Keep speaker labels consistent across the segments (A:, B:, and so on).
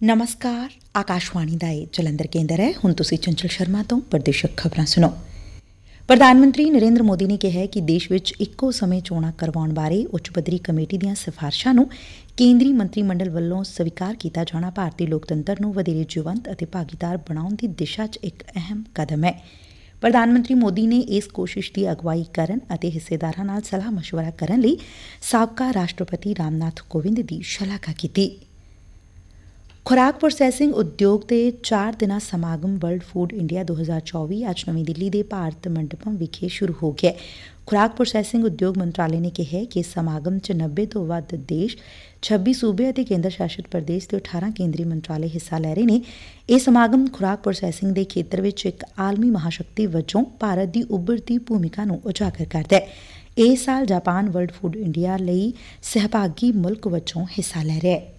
A: ਨਮਸਕਾਰ ਆਕਾਸ਼ਵਾਣੀ ਦਾ ਇਹ ਜਲੰਧਰ ਕੇਂਦਰ ਹੈ ਹੁਣ ਤੁਸੀਂ ਚੰਚਲ ਸ਼ਰਮਾ ਤੋਂ ਪ੍ਰਦੇਸ਼ਕ ਖਬਰਾਂ ਸੁਣੋ ਪ੍ਰਧਾਨ ਮੰਤਰੀ ਨਰੇਂਦਰ ਮੋਦੀ ਨੇ ਕਿਹਾ ਕਿ ਦੇਸ਼ ਵਿੱਚ ਇੱਕੋ ਸਮੇਂ ਚੋਣਾਂ ਕਰਵਾਉਣ ਬਾਰੇ ਉੱਚ ਪੱਧਰੀ ਕਮੇਟੀ ਦੀਆਂ ਸਿਫਾਰਸ਼ਾਂ ਨੂੰ ਕੇਂਦਰੀ ਮੰਤਰੀ ਮੰਡਲ ਵੱਲੋਂ ਸਵੀਕਾਰ ਕੀਤਾ ਜਾਣਾ ਭਾਰਤੀ ਲੋਕਤੰਤਰ ਨੂੰ ਵਧੇਰੇ ਜੀਵੰਤ ਅਤੇ ਭਾਗੀਦਾਰ ਬਣਾਉਣ ਦੀ ਦਿਸ਼ਾ 'ਚ ਇੱਕ ਅਹਿਮ ਕਦਮ ਹੈ ਪ੍ਰਧਾਨ ਮੰਤਰੀ ਮੋਦੀ ਨੇ ਇਸ ਕੋਸ਼ਿਸ਼ ਦੀ ਅਗਵਾਈ ਕਰਨ ਅਤੇ ਹਿੱਸੇਦਾਰਾਂ ਨਾਲ ਸਲਾਹ ਮਸ਼ਵਰਾ ਕਰਨ ਲਈ ਸਾਬਕਾ ਰਾਸ਼ਟਰਪਤੀ ਰਾਮਨਾਥ ਕੋਵਿੰਦ ਦੀ ਸ਼ਲਾਘਾ ਕੀਤੀ ਖੁਰਾਕ ਪ੍ਰੋਸੈਸਿੰਗ ਉਦਯੋਗ ਦੇ 4 ਦਿਨਾਂ ਸਮਾਗਮ ਵਰਲਡ ਫੂਡ ਇੰਡੀਆ 2024 ਅੱਜ ਨਵੀਂ ਦਿੱਲੀ ਦੇ ਭਾਰਤ ਮੰਡਪਮ ਵਿਖੇ ਸ਼ੁਰੂ ਹੋ ਗਿਆ ਖੁਰਾਕ ਪ੍ਰੋਸੈਸਿੰਗ ਉਦਯੋਗ ਮੰਤਰਾਲੇ ਨੇ ਕਿਹਾ ਕਿ ਇਸ ਸਮਾਗਮ 'ਚ 90 ਤੋਂ ਵੱਧ ਦੇਸ਼ 26 ਸੂਬੇ ਅਤੇ ਕੇਂਦਰ ਸ਼ਾਸਿਤ ਪ੍ਰਦੇਸ਼ ਦੇ 18 ਕੇਂਦਰੀ ਮੰਤਰਾਲੇ ਹਿੱਸਾ ਲੈ ਰਹੇ ਨੇ। ਇਹ ਸਮਾਗਮ ਖੁਰਾਕ ਪ੍ਰੋਸੈਸਿੰਗ ਦੇ ਖੇਤਰ ਵਿੱਚ ਇੱਕ ਆਲਮੀ ਮਹਾਸ਼ਕਤੀ ਵਜੋਂ ਭਾਰਤ ਦੀ ਉੱਭਰਦੀ ਭੂਮਿਕਾ ਨੂੰ ਉਜਾਗਰ ਕਰਦਾ ਹੈ। ਇਸ ਸਾਲ ਜਾਪਾਨ ਵਰਲਡ ਫੂਡ ਇੰਡੀਆ ਲਈ ਸਹਿਭਾਗੀ ਮੁਲਕ ਵਜੋਂ ਹਿੱਸਾ ਲੈ ਰਿਹਾ ਹੈ।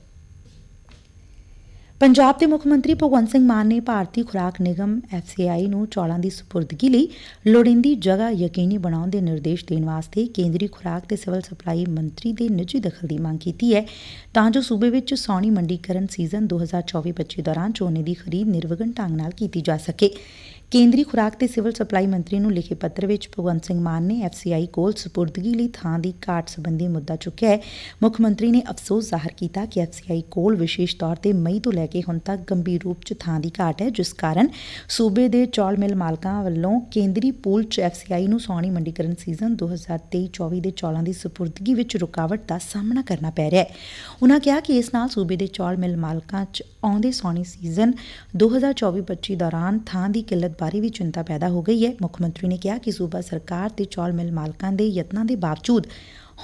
A: ਪੰਜਾਬ ਦੇ ਮੁੱਖ ਮੰਤਰੀ ਭਗਵੰਤ ਸਿੰਘ ਮਾਨ ਨੇ ਭਾਰਤੀ ਖੁਰਾਕ ਨਿਗਮ, ਐਫਸੀਆਈ ਨੂੰ ਚੌਲਾਂ ਦੀ ਸਪੁਰਦਗੀ ਲਈ ਲੋੜੀਂਦੀ ਜਗ੍ਹਾ ਯਕੀਨੀ ਬਣਾਉਣ ਦੇ ਨਿਰਦੇਸ਼ ਦੇਣ ਵਾਸਤੇ ਕੇਂਦਰੀ ਖੁਰਾਕ ਤੇ ਸਿਵਲ ਸਪਲਾਈ ਮੰਤਰੀ ਦੇ ਨਿੱਜੀ ਦਖਲ ਦੀ ਮੰਗ ਕੀਤੀ ਹੈ। ਤਾਂ ਜੋ ਸੂਬੇ ਵਿੱਚ ਸੌਣੀ ਮੰਡੀਕਰਨ ਸੀਜ਼ਨ 2024-25 ਦੌਰਾਨ ਝੋਨੇ ਦੀ ਖਰੀਦ ਨਿਰਵਿਘਨ ਢੰਗ ਨਾਲ ਕੀਤੀ ਜਾ ਸਕੇ। ਕੇਂਦਰੀ ਖੁਰਾਕ ਤੇ ਸਿਵਲ ਸਪਲਾਈ ਮੰਤਰੀ ਨੂੰ ਲਿਖੇ ਪੱਤਰ ਵਿੱਚ ਭਗਵੰਤ ਸਿੰਘ ਮਾਨ ਨੇ ਐਫਸੀਆਈ ਕੋਲ ਸਪੁਰਦਗੀ ਲਈ ਥਾਂ ਦੀ ਘਾਟ ਸੰਬੰਧੀ ਮੁੱਦਾ ਚੁੱਕਿਆ ਹੈ। ਮੁੱਖ ਮੰਤਰੀ ਨੇ ਅਫਸੋਸ ਜ਼ਾਹਰ ਕੀਤਾ ਕਿ ਐਫਸੀਆਈ ਕੋਲ ਵਿਸ਼ੇਸ਼ ਤੌਰ ਤੇ ਮਈ ਤੋਂ ਲੈ ਕੇ ਹੁਣ ਤੱਕ ਗੰਭੀਰ ਰੂਪ 'ਚ ਥਾਂ ਦੀ ਘਾਟ ਹੈ, ਜਿਸ ਕਾਰਨ ਸੂਬੇ ਦੇ ਚੌਲ ਮਿਲ ਮਾਲਕਾਂ ਵੱਲੋਂ ਕੇਂਦਰੀ ਪੂਲ 'ਚ ਐਫਸੀਆਈ ਨੂੰ ਸੌਣੀ ਮੰਡੀਕਰਨ ਸੀਜ਼ਨ 2023-24 ਦੇ ਚੌਲਾਂ ਦੀ ਸਪੁਰਦਗੀ ਵਿੱਚ ਰੁਕਾਵਟ ਦਾ ਸਾਹਮਣਾ ਕਰਨਾ ਪੈ ਰਿਹਾ ਹੈ। ਉਨ੍ਹਾਂ ਕਿਹਾ ਕਿ ਇਸ ਨਾਲ ਸੂਬੇ ਦੇ ਚੌਲ ਮਿਲ ਮਾਲਕਾਂ 'ਚ ਆਉਂਦੇ ਸੌਣੀ ਸੀਜ਼ਨ 2024-25 ਦੌਰਾਨ ਥਾਂ ਦੀ ਕਿੱਲਤ ਬਾਰੇ ਵੀ ਚਿੰਤਾ ਪੈਦਾ ਹੋ ਗਈ ਹੈ। ਮੁੱਖ ਮੰਤਰੀ ਨੇ ਕਿਹਾ ਕਿ ਸੂਬਾ ਸਰਕਾਰ ਤੇ ਚੌਲ ਮਿਲ ਮਾਲਕਾਂ ਦੇ ਯਤਨਾਂ ਦੇ ਬਾਵਜੂਦ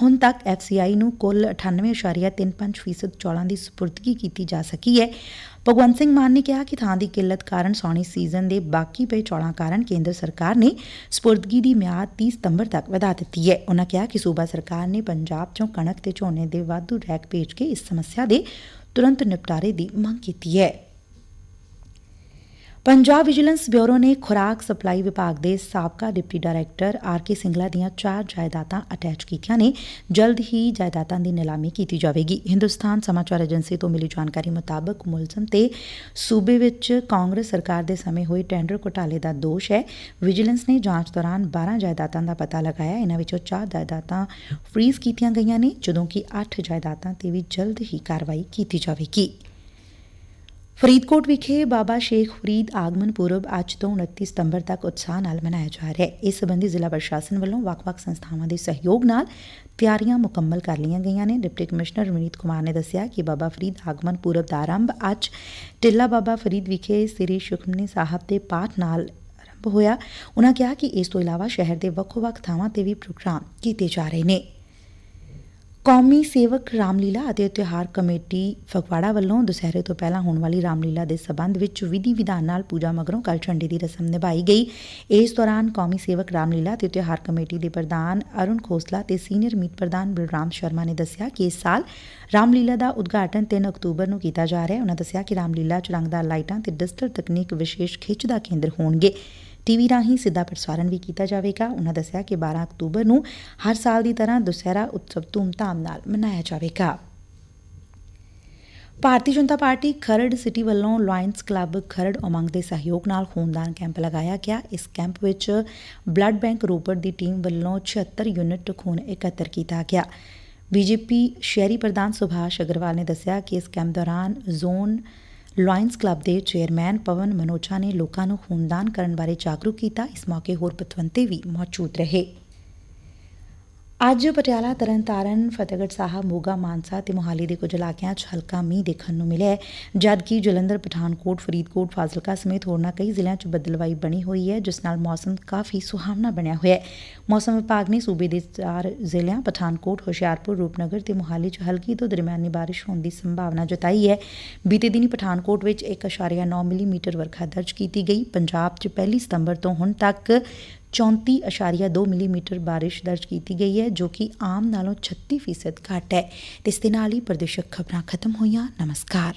A: ਹੁਣ ਤੱਕ ਐਫਸੀਆਈ ਨੂੰ ਕੁੱਲ 98.35% ਚੌਲਾਂ ਦੀ ਸਪੁਰਦਗੀ ਕੀਤੀ ਜਾ ਸਕੀ ਹੈ। ਭਗਵੰਤ ਸਿੰਘ ਮਾਨ ਨੇ ਕਿਹਾ ਕਿ ਥਾਂ ਦੀ ਕਿੱਲਤ ਕਾਰਨ ਸੌਣੀ ਸੀਜ਼ਨ ਦੇ ਬਾਕੀ ਪਏ ਚੌਲਾਂ ਕਾਰਨ ਕੇਂਦਰ ਸਰਕਾਰ ਨੇ ਸਪੁਰਦਗੀ ਦੀ ਮਿਆਦ 30 ਸਤੰਬਰ ਤੱਕ ਵਧਾ ਦਿੱਤੀ ਹੈ। ਉਨ੍ਹਾਂ ਕਿਹਾ ਕਿ ਸੂਬਾ ਸਰਕਾਰ ਨੇ ਪੰਜਾਬ 'ਚੋਂ ਕਣਕ ਤੇ ਝੋਨੇ ਦੇ ਵਾਧੂ ਰੈਕ ਭੇਜ ਕੇ ਇਸ ਸਮੱਸਿਆ ਦੇ ਤੁਰੰਤ ਨਿਪਟਾਰੇ ਦੀ ਮੰਗ ਕੀਤੀ ਹੈ। ਪੰਜਾਬ ਵਿਜੀਲੈਂਸ ਬਿਊਰੋ ਨੇ ਖੁਰਾਕ ਸਪਲਾਈ ਵਿਭਾਗ ਦੇ ਸਾਬਕਾ deputy director R K Singla ਦੀਆਂ ਚਾਰ ਜਾਇਦਾਦਾਂ ਅਟੈਚ ਕੀਤੀਆਂ ਨੇ। ਜਲਦ ਹੀ ਜਾਇਦਾਦਾਂ ਦੀ ਨਿਲਾਮੀ ਕੀਤੀ ਜਾਵੇਗੀ। ਹਿੰਦੁਸਤਾਨ ਸਮਾਚਾਰ ਏਜੰਸੀ ਤੋਂ ਮਿਲੀ ਜਾਣਕਾਰੀ ਮੁਤਾਬਕ ਮੁਲਜ਼ਮ ਤੇ ਸੂਬੇ ਵਿੱਚ ਕਾਂਗਰਸ ਸਰਕਾਰ ਦੇ ਸਮੇਂ ਹੋਏ ਟੈਂਡਰ ਘੁਟਾਲੇ ਦਾ ਦੋਸ਼ ਹੈ। ਵਿਜੀਲੈਂਸ ਨੇ ਜਾਂਚ ਦੌਰਾਨ 12 ਜਾਇਦਾਦਾਂ ਦਾ ਪਤਾ ਲਗਾਇਆ। ਇਹਨਾਂ ਵਿੱਚੋਂ ਚਾਰ ਜਾਇਦਾਦਾਂ ਫ੍ਰੀਜ਼ ਕੀਤੀਆਂ ਗਈਆਂ ਨੇ, ਜਦੋਂ ਕਿ 8 ਜਾਇਦਾਦਾਂ ਤੇ ਵੀ ਜਲਦ ਹੀ ਕਾਰਵਾਈ ਕੀਤੀ ਜਾਵੇਗੀ। ਫਰੀਦਕੋਟ ਵਿਖੇ ਬਾਬਾ ਸ਼ੇਖ ਫਰੀਦ ਆਗਮਨ ਪੁਰਬ ਅੱਜ ਤੋਂ 29 ਸਤੰਬਰ ਤੱਕ ਉਤਸ਼ਾਹ ਨਾਲ ਮਨਾਇਆ ਜਾ ਰਿਹਾ ਹੈ। ਇਸ ਸੰਬੰਧੀ ਜ਼ਿਲ੍ਹਾ ਪ੍ਰਸ਼ਾਸਨ ਵੱਲੋਂ ਵੱਖ-ਵੱਖ ਸੰਸਥਾਵਾਂ ਦੇ ਸਹਿਯੋਗ ਨਾਲ ਤਿਆਰੀਆਂ ਮੁਕੰਮਲ ਕਰ ਲਈਆਂ ਗਈਆਂ ਨੇ। ਡਿਪਟੀ ਕਮਿਸ਼ਨਰ ਰਮਨੀਤ ਕੁਮਾਰ ਨੇ ਦੱਸਿਆ ਕਿ ਬਾਬਾ ਫਰੀਦ ਆਗਮਨ ਪੁਰਬ ਦਾ ਆਰੰਭ ਅੱਜ ਟਿੱਲਾ ਬਾਬਾ ਫਰੀਦ ਵਿਖੇ ਸ੍ਰੀ ਸੁਖਮਨੀ ਸਾਹਿਬ ਦੇ ਪਾਠ ਨਾਲ ਆਰੰਭ ਹੋਇਆ। ਉਹਨਾਂ ਕਿਹਾ ਕਿ ਇਸ ਤੋਂ ਇਲਾਵਾ ਸ਼ਹਿਰ ਦੇ ਵੱਖੋ-ਵੱਖ ਥਾਵਾਂ ਤੇ ਵੀ ਪ੍ਰੋਗਰਾਮ ਕੀਤੇ ਜਾ ਰਹੇ ਨੇ। ਕੌਮੀ ਸੇਵਕ ਰਾਮਲੀਲਾ ਅਤੇ ਤਿਉਹਾਰ ਕਮੇਟੀ ਫਗਵਾੜਾ ਵੱਲੋਂ ਦੁਸਹਿਰੇ ਤੋਂ ਪਹਿਲਾਂ ਹੋਣ ਵਾਲੀ ਰਾਮਲੀਲਾ ਦੇ ਸਬੰਧ ਵਿੱਚ ਵਿਧੀ ਵਿਧਾਨ ਨਾਲ ਪੂਜਾ ਮਗਰੋਂ ਕੱਲ ਝੰਡੇ ਦੀ ਰਸਮ ਨਿਭਾਈ ਗਈ। ਇਸ ਦੌਰਾਨ ਕੌਮੀ ਸੇਵਕ ਰਾਮਲੀਲਾ ਅਤੇ ਤਿਉਹਾਰ ਕਮੇਟੀ ਦੇ ਪ੍ਰਧਾਨ ਅਰੁਣ ਖੋਸਲਾ ਤੇ ਸੀਨੀਅਰ ਮੀਤ ਪ੍ਰਧਾਨ ਬਲਰਾਮ ਸ਼ਰਮਾ ਨੇ ਦੱਸਿਆ ਕਿ ਇਸ ਸਾਲ ਰਾਮਲੀਲਾ ਦਾ ਉਦਘਾਟਨ 3 ਅਕਤੂਬਰ ਨੂੰ ਕੀਤਾ ਜਾ ਰਿਹਾ ਹੈ। ਉਹਨਾਂ ਦੱਸਿਆ ਕਿ ਰਾਮਲੀਲਾ ਚ ਰੰਗਦਾਰ ਲਾਈਟਾਂ ਤੇ ਡਿਜੀਟਲ ਤਕਨੀਕ ਵਿਸ਼ੇਸ਼ ਖਿੱਚ ਦਾ ਕੇਂਦਰ ਹੋਣਗੇ। ਟੀਵੀ ਰਾਹੀਂ ਸਿੱਧਾ ਪ੍ਰਸਾਰਣ ਵੀ ਕੀਤਾ ਜਾਵੇਗਾ। ਉਹਨਾਂ ਦੱਸਿਆ ਕਿ 12 ਅਕਤੂਬਰ ਨੂੰ ਹਰ ਸਾਲ ਦੀ ਤਰ੍ਹਾਂ ਦੁਸਹਿਰਾ ਉਤਸਵ ਧੂਮਧਾਮ ਨਾਲ ਮਨਾਇਆ ਜਾਵੇਗਾ। ਭਾਰਤੀ ਜਨਤਾ ਪਾਰਟੀ ਖਰੜ ਸਿਟੀ ਵੱਲੋਂ ਲਾਇਨਸ ਕਲੱਬ ਖਰੜ ਉਮੰਗ ਦੇ ਸਹਿਯੋਗ ਨਾਲ ਖੂਨਦਾਨ ਕੈਂਪ ਲਗਾਇਆ ਗਿਆ। ਇਸ ਕੈਂਪ ਵਿੱਚ ਬਲੱਡ ਬੈਂਕ ਰੋਪੜ ਦੀ ਟੀਮ ਵੱਲੋਂ 76 ਯੂਨਿਟ ਖੂਨ ਇਕੱਤਰ ਕੀਤਾ ਗਿਆ। ਬੀਜੇਪੀ ਸ਼ਹਿਰੀ ਪ੍ਰਧਾਨ ਸੁਭਾਸ਼ ਅਗਰਵਾਲ ਨੇ ਦੱਸਿਆ ਕਿ ਇਸ ਕੈਂਪ ਦੌਰਾਨ ਜ਼ੋਨ ਲਾਇਨਸ ਕਲੱਬ ਦੇ ਚੇਅਰਮੈਨ ਪਵਨ ਮਨੋਚਾ ਨੇ ਲੋਕਾਂ ਨੂੰ ਖੂਨਦਾਨ ਕਰਨ ਬਾਰੇ ਜਾਗਰੂਕ ਕੀਤਾ। ਇਸ ਮੌਕੇ ਹੋਰ ਪਤਵੰਤੇ ਵੀ ਮੌਜੂਦ ਰਹੇ। ਅੱਜ ਪਟਿਆਲਾ ਤਰਨਤਾਰਨ, ਫਤਿਹਗੜ੍ਹ ਸਾਹਿਬ, ਮੋਗਾ, ਮਾਨਸਾ ਤੇ ਮੋਹਾਲੀ ਦੇ ਕੁਝ ਇਲਾਕਿਆਂ 'ਚ ਹਲਕਾ ਮੀਂਹ ਦੇਖਣ ਨੂੰ ਮਿਲਿਆ ਹੈ। ਜਦਕਿ ਜਲੰਧਰ, ਪਠਾਨਕੋਟ, ਫਰੀਦਕੋਟ, ਫਾਜ਼ਿਲਕਾ ਸਮੇਤ ਹੋਰਨਾਂ ਕਈ ਜ਼ਿਲ੍ਹਿਆਂ 'ਚ ਬੱਦਲਵਾਈ ਬਣੀ ਹੋਈ ਹੈ, ਜਿਸ ਨਾਲ ਮੌਸਮ ਕਾਫੀ ਸੁਹਾਵਣਾ ਬਣਿਆ ਹੋਇਆ ਹੈ। ਮੌਸਮ ਵਿਭਾਗ ਨੇ ਸੂਬੇ ਦੇ ਚਾਰ ਜ਼ਿਲ੍ਹਿਆਂ, ਪਠਾਨਕੋਟ, ਹੁਸ਼ਿਆਰਪੁਰ, ਰੂਪਨਗਰ ਤੇ ਮੋਹਾਲੀ 'ਚ ਹਲਕੀ ਤੋਂ ਦਰਮਿਆਨੀ ਬਾਰਿਸ਼ ਹੋਣ ਦੀ ਸੰਭਾਵਨਾ ਜਤਾਈ ਹੈ। ਬੀਤੇ ਦਿਨੀ ਪਠਾਨਕੋਟ ਵਿੱਚ 1.9 ਮਿਲੀਮੀਟਰ ਵਰਖਾ ਦਰਜ ਕੀਤੀ ਗਈ। ਪੰਜਾਬ 'ਚ ਪਹਿਲੀ ਸਤੰਬਰ ਤੋਂ ਹੁਣ ਤੱਕ 34.2 ਮਿਲੀਮੀਟਰ ਬਾਰਿਸ਼ ਦਰਜ ਕੀਤੀ ਗਈ ਹੈ, ਜੋ ਕਿ ਆਮ ਨਾਲੋਂ 36% ਘੱਟ ਹੈ। ਤੇ ਇਸ ਦੇ ਨਾਲ ਹੀ ਪ੍ਰਦੇਸ਼ਕ ਖਬਰਾਂ ਖਤਮ ਹੋਈਆਂ। ਨਮਸਕਾਰ।